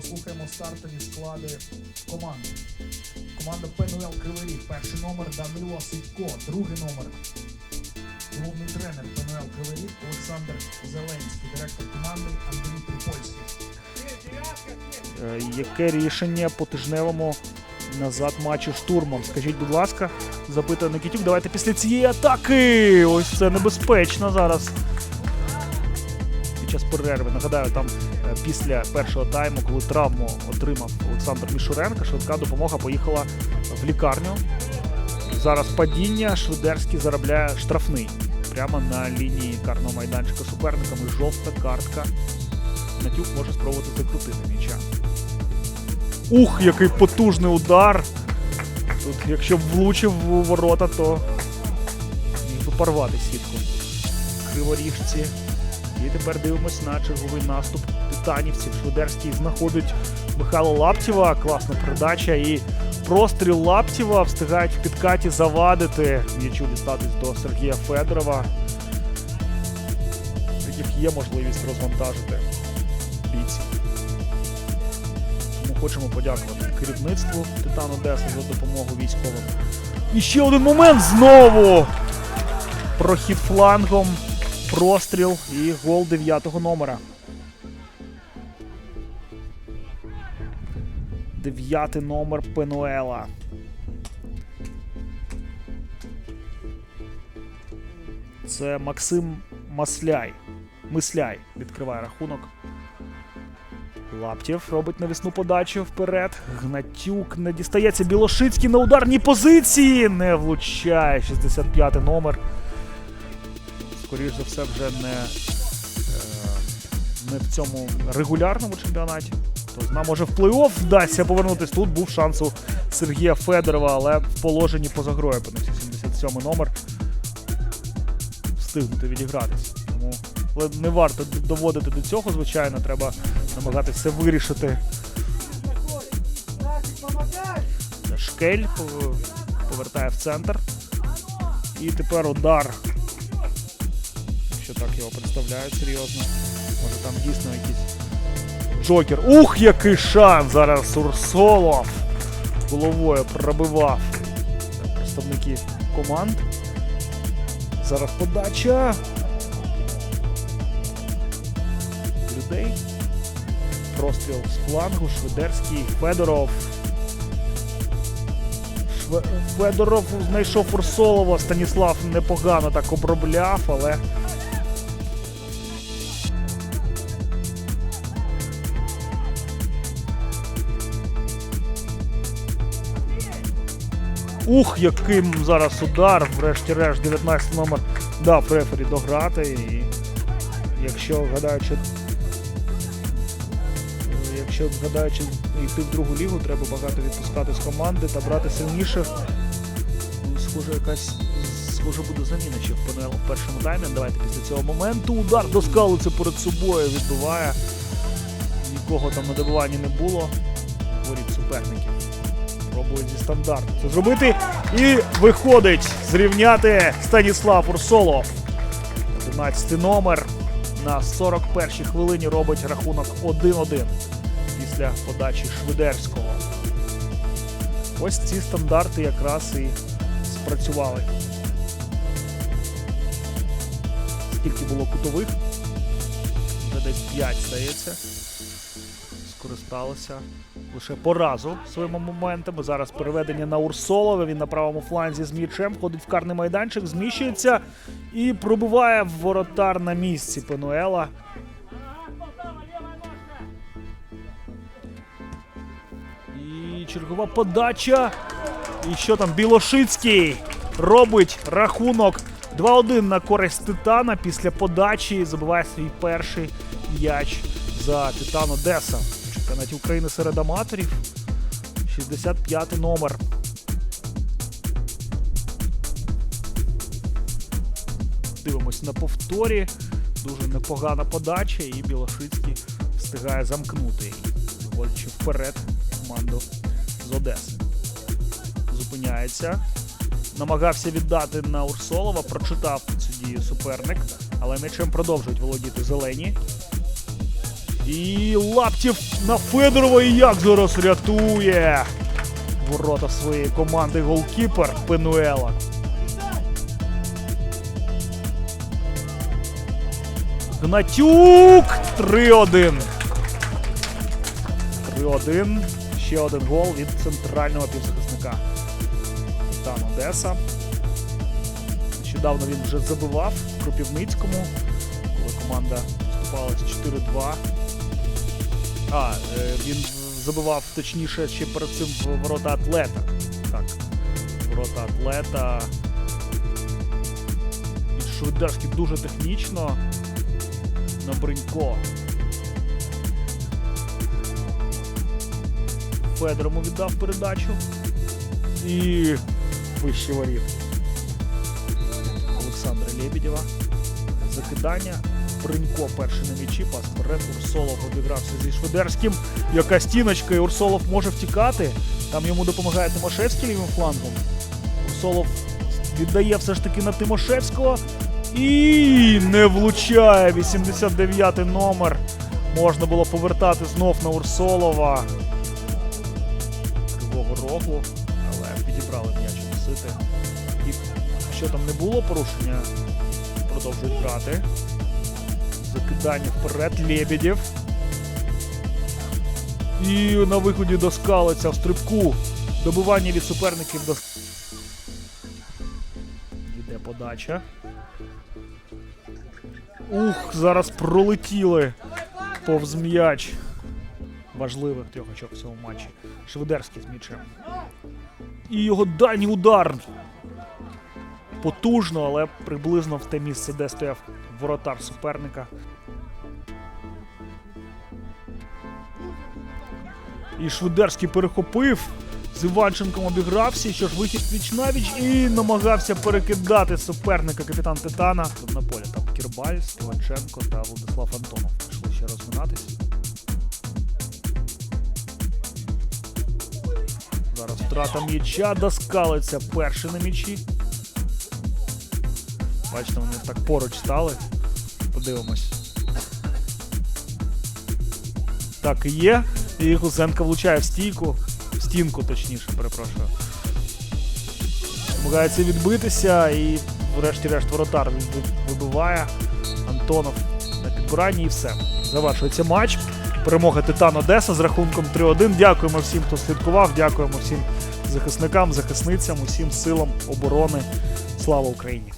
Прослухаємо стартові склади команди. Команда ПНЛ Кривий. Перший номер Данило Сидько. Другий номер. Головний тренер ПНЛ Кривий Олександр Зеленський. Директор команди Андрій Трипольський. Е, Яке рішення по тижневому назад матчу штурмом? Скажіть, будь ласка, запитує Никітюк. Давайте після цієї атаки. Ось це небезпечно зараз. Під час перерви. Нагадаю, там після першого тайму, коли травму отримав Олександр Мішуренко, швидка допомога поїхала в лікарню. Зараз падіння. Швидерський заробляє штрафний. Прямо на лінії карного майданчика суперниками. Жовта картка. Натюк може спробувати закрутити м'яча. Ух, який потужний удар. Тут, якщо б влучив у ворота, то міг би порвати сітку. Криворіжці. І тепер дивимось на черговий наступ титанівців. Швидерський знаходить Михайло Лаптєва. Класна передача. І простріл Лаптєва встигають в підкаті завадити. М'ячу дістатись до Сергія Федорова. Яких є можливість розвантажити бійців. Тому хочемо подякувати керівництву Титан Одеса за допомогу військовим. І ще один момент знову! Прохід флангом, простріл і гол 9 номера. Дев'ятий номер Пенуела. Це Максим Масляй. Мисляй відкриває рахунок. Лаптєв робить навісну подачу вперед. Гнатюк не дістається. Білошицький на ударній позиції. Не влучає. 65 номер. Скоріш за все, вже не, е, не в цьому регулярному чемпіонаті. Зна, може в плей-офф вдасться повернутись. Тут був шанс у Сергія Федорова, але в положенні поза грою опинився 77 номер. Встигнути відігратись. Тому але не варто доводити до цього, звичайно, треба намагатися вирішити. Шкель повертає в центр. І тепер удар. Якщо так його представляють серйозно. Може там дійсно якийсь Джокер. Ух, який шанс! Зараз Урсолов головою пробивав представники команд. Зараз подача. Людей. Простріл з флангу, Шведерський, Федоров. Шве... Федоров знайшов Урсолова, Станіслав непогано так обробляв, але. Ух, яким зараз удар, врешті-решт, 19 номер дав рефері дограти. І якщо гадаючи, якщо гадаючи йти в другу лігу, треба багато відпускати з команди та брати сильніших. Схоже, якась схоже буде заміна ще в першому таймі. Давайте після цього моменту удар до скалиці перед собою відбиває. Нікого там на добиванні не було. Воріт суперників. Пробують зі стандарту це зробити. І виходить зрівняти Станіслав Урсолов. 11 номер на 41-й хвилині робить рахунок 1-1 після подачі Швидерського. Ось ці стандарти якраз і спрацювали. Скільки було кутових? Вже десь 5, здається. Скористалися лише по разу своїми моментами. Зараз переведення на Урсолова. Він на правому фланзі з м'ячем ходить в карний майданчик, зміщується і пробиває в воротар на місці Пенуела. І чергова подача. І що там? Білошицький робить рахунок 2-1 на користь Титана після подачі. Забиває свій перший м'яч за Титан Одеса. Чемпіонаті України серед аматорів. 65 номер. Дивимось на повторі. Дуже непогана подача, і Білошицький встигає замкнути виводячи вперед команду з Одеси. Зупиняється. Намагався віддати на Урсолова, прочитав цю дію суперник, але м'ячем продовжують володіти зелені. І лаптів на Федорова і як зараз рятує ворота своєї команди голкіпер Пенуела. Гнатюк 3-1. 3-1. Ще один гол від центрального півзахисника. Тан Одеса. Нещодавно він вже забивав в Кропівницькому, коли команда вступала з 4-2. А, е, він забивав точніше ще перед цим ворота атлета. Так. Ворота атлета. І Швидерський дуже технічно. На Бринько. Федорому віддав передачу. І вище воріт. Олександра Лебедєва. Закидання. Бринько перший на м'ячі, пас вперед. Урсолов обігрався зі Шведерським. Яка стіночка, і Урсолов може втікати. Там йому допомагає Тимошевський лівим флангом. Урсолов віддає все ж таки на Тимошевського. І не влучає 89-й номер. Можна було повертати знов на Урсолова. Кривого рогу, але підібрали м'яч носити. І що там не було порушення, продовжують грати. Закидання вперед Лебедєв. І на виході до скалиця в стрибку. Добивання від суперників до. Йде подача. Ух, зараз пролетіли повз м'яч. Важливих трьох очок в цьому матчі. Шведерський з м'ячем. І його дальній удар. Потужно, але приблизно в те місце, де стояв воротар суперника. І Шведерський перехопив. З Іванченком обігрався, що ж вихід віч навіч і намагався перекидати суперника капітан Титана. Тут на полі там Кірбаль, Іванченко та Владислав Антонов пішли ще розминатись. Зараз втрата м'яча доскалиться перший на м'ячі. Бачите, вони так поруч стали. Подивимось. Так і є. І Гусенко влучає в стійку. В стінку, точніше, перепрошую. Намагається відбитися і врешті-решт воротар вибиває. Антонов на підбиранні і все. Завершується матч. Перемога Титан Одеса з рахунком 3-1. Дякуємо всім, хто слідкував. Дякуємо всім захисникам, захисницям, усім силам оборони. Слава Україні!